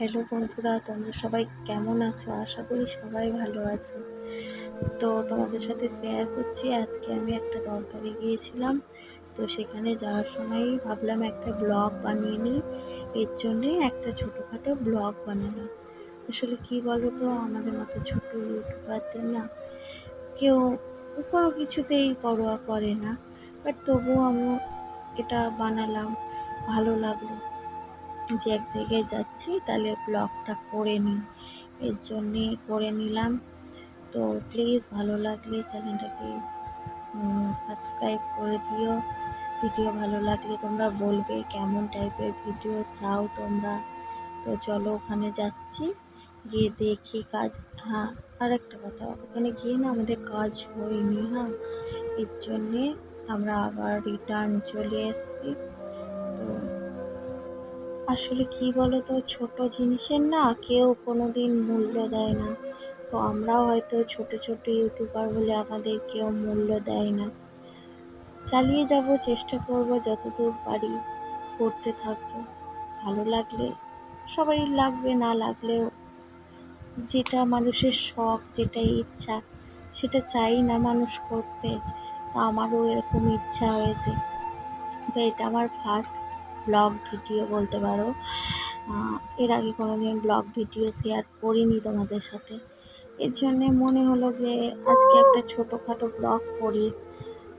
Hello বন্ধুরা, তোমরা সবাই কেমন আছো? আশা করি সবাই ভালো আছো। তো তোমাদের সাথে শেয়ার করছি, আজকে আমি একটা দরকারে গিয়েছিলাম। তো সেখানে যাওয়ার সময়ই ভাবলাম একটা ব্লগ বানিয়ে নিই। এর জন্যে একটা ছোটোখাটো ব্লগ বানালাম। আসলে কি বলো তো আমাদের মতো ছোটো ইউটিউবারদের না, কেউ কোনো কিছুতেই পরোয়া করে না। বাট তবুও আমি এটা বানালাম, ভালো লাগল। যে এক জায়গায় যাচ্ছি, তাহলে ব্লগটা করে নিই এর জন্যে করে নিলাম। তো প্লিজ ভালো লাগলে চ্যানেলটাকে সাবস্ক্রাইব করে দিও। ভিডিও ভালো লাগলে তোমরা বলবে কেমন টাইপের ভিডিও চাও তোমরা। তো চলো ওখানে যাচ্ছি। গিয়ে দেখি কাজ হ্যাঁ আর একটা কথা। ওখানে গিয়ে না আমাদের কাজ হয়নি হ্যাঁ। এর জন্যে আমরা আবার রিটার্ন চলে এসেছি। আসলে কি বলো তো ছোট জিনিসের না কেউ কোনো দিন মূল্য দেয় না। তো আমরাও হয়তো ছোট ছোট ইউটিউবার বলে আমাদের কেউ মূল্য দেয় না। চালিয়ে যাব, চেষ্টা করব যতদূর পারি করতে থাকব ভালো লাগলে, সবারই লাগবে, না লাগলেও। যেটা মানুষের শখ যেটা ইচ্ছা, সেটা চাই না মানুষ করতে। তো আমারও এরকম ইচ্ছা হয়েছে। তো এটা আমার ফার্স্ট ব্লগ ভিডিও বলতে পারো। এর আগে কোনোদিন ব্লগ ভিডিও শেয়ার করিনি তোমাদের সাথে। এর জন্যে মনে হলো যে আজকে একটা ছোটোখাটো ব্লগ করি।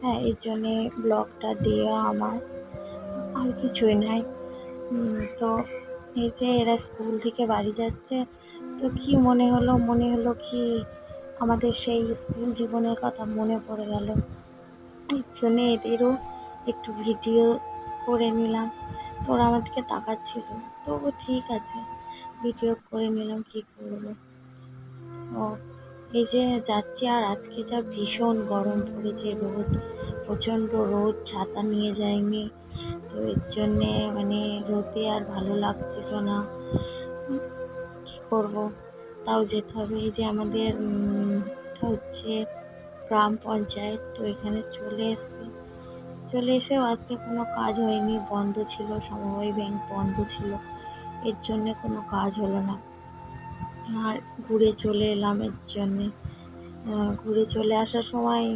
হ্যাঁ এর জন্যে ব্লগটা দেওয়া আমার আর কিছুই নাই। তো এই যে এরা স্কুল থেকে বাড়ি যাচ্ছে, তো কি মনে হলো? মনে হলো কি আমাদের সেই স্কুল জীবনের কথা মনে পড়ে গেল। এর জন্যে এদেরও একটু ভিডিও করে নিলাম। তো ওরা আমার দিকে তাকাচ্ছিল। তবু ঠিক আছে, ভিডিও করে নিলাম, কি করব? ও, এই যে যাচ্ছি আর আজকে যা ভীষণ গরম পড়েছে রোদ, প্রচণ্ড রোদ, ছাতা নিয়ে যায়নি তো এর জন্যে মানে রোদে আর ভালো লাগছিল না। কি করব? তাও যেতে হবে। এই যে আমাদের হচ্ছে গ্রাম পঞ্চায়েত, তো এখানে চলে এসেছি। চলে এসেও আজকে কোনো কাজ হয়নি, বন্ধ ছিল, সমবায় ব্যাংক বন্ধ ছিল। এর জন্যে কোনো কাজ হলো না। আর ঘুরে চলে এলাম এর জন্যে। ঘুরে চলে আসার সময়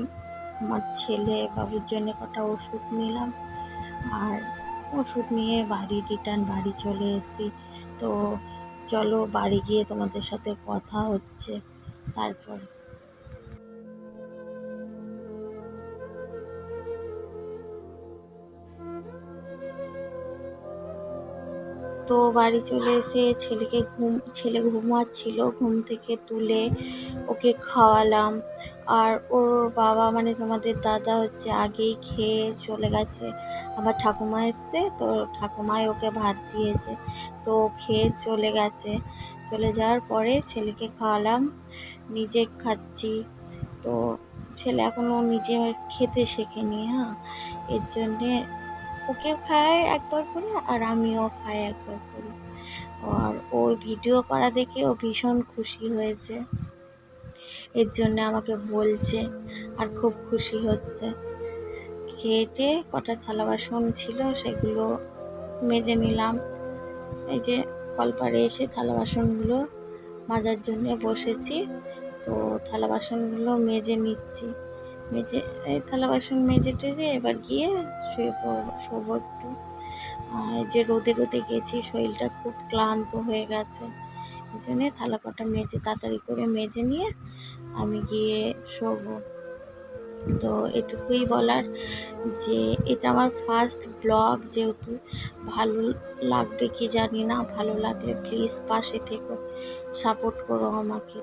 আমার ছেলে বাবুর জন্য কটা ওষুধ নিলাম। আর ওষুধ নিয়ে বাড়ি, রিটার্ন বাড়ি চলে এসেছি। তো চলো বাড়ি গিয়ে তোমাদের সাথে কথা হচ্ছে। তারপর তো বাড়ি চলে এসে ছেলেকে ঘুম, ছেলে ঘুমাচ্ছিল, ঘুম থেকে তুলে ওকে খাওয়ালাম। আর ওর বাবা মানে তোমাদের দাদা হচ্ছে আগেই খেয়ে চলে গেছে। আমার ঠাকুমা এসছে, তো ঠাকুমাই ওকে ভাত দিয়েছে। তো খেয়ে চলে গেছে। চলে যাওয়ার পরে ছেলেকে খাওয়ালাম, নিজে খাচ্ছি। তো ছেলে এখনও নিজে খেতে শেখেনি হ্যাঁ? এর জন্যে ওকেও খায় একবার করে আর আমিও খাই একবার করে। আর ওর ভিডিও করা দেখে ও ভীষণ খুশি হয়েছে। এর জন্য আমাকে বলছে আর খুব খুশি হচ্ছে। খেয়েটে কটা থালা বাসন ছিল সেগুলো মেজে নিলাম। এই যে কলপাড়ে এসে থালা বাসনগুলো মাজার জন্য বসেছি। তো থালা বাসনগুলো মেজে নিচ্ছি। মেজে, এই থালা বাসন মেজে টেজে এবার গিয়ে শুয়ে পড়ব, শোবো একটু। যে রোদে রোদে গেছি, শরীরটা খুব ক্লান্ত হয়ে গেছে। এই জন্যে থালা কটা মেজে, তাড়াতাড়ি করে মেজে নিয়ে আমি গিয়ে শোবো। তো এটুকুই বলার যে, এটা আমার ফার্স্ট ব্লগ যেহেতু, ভালো লাগবে কি জানি না, ভালো লাগলে প্লিজ পাশে থেকো সাপোর্ট করো আমাকে।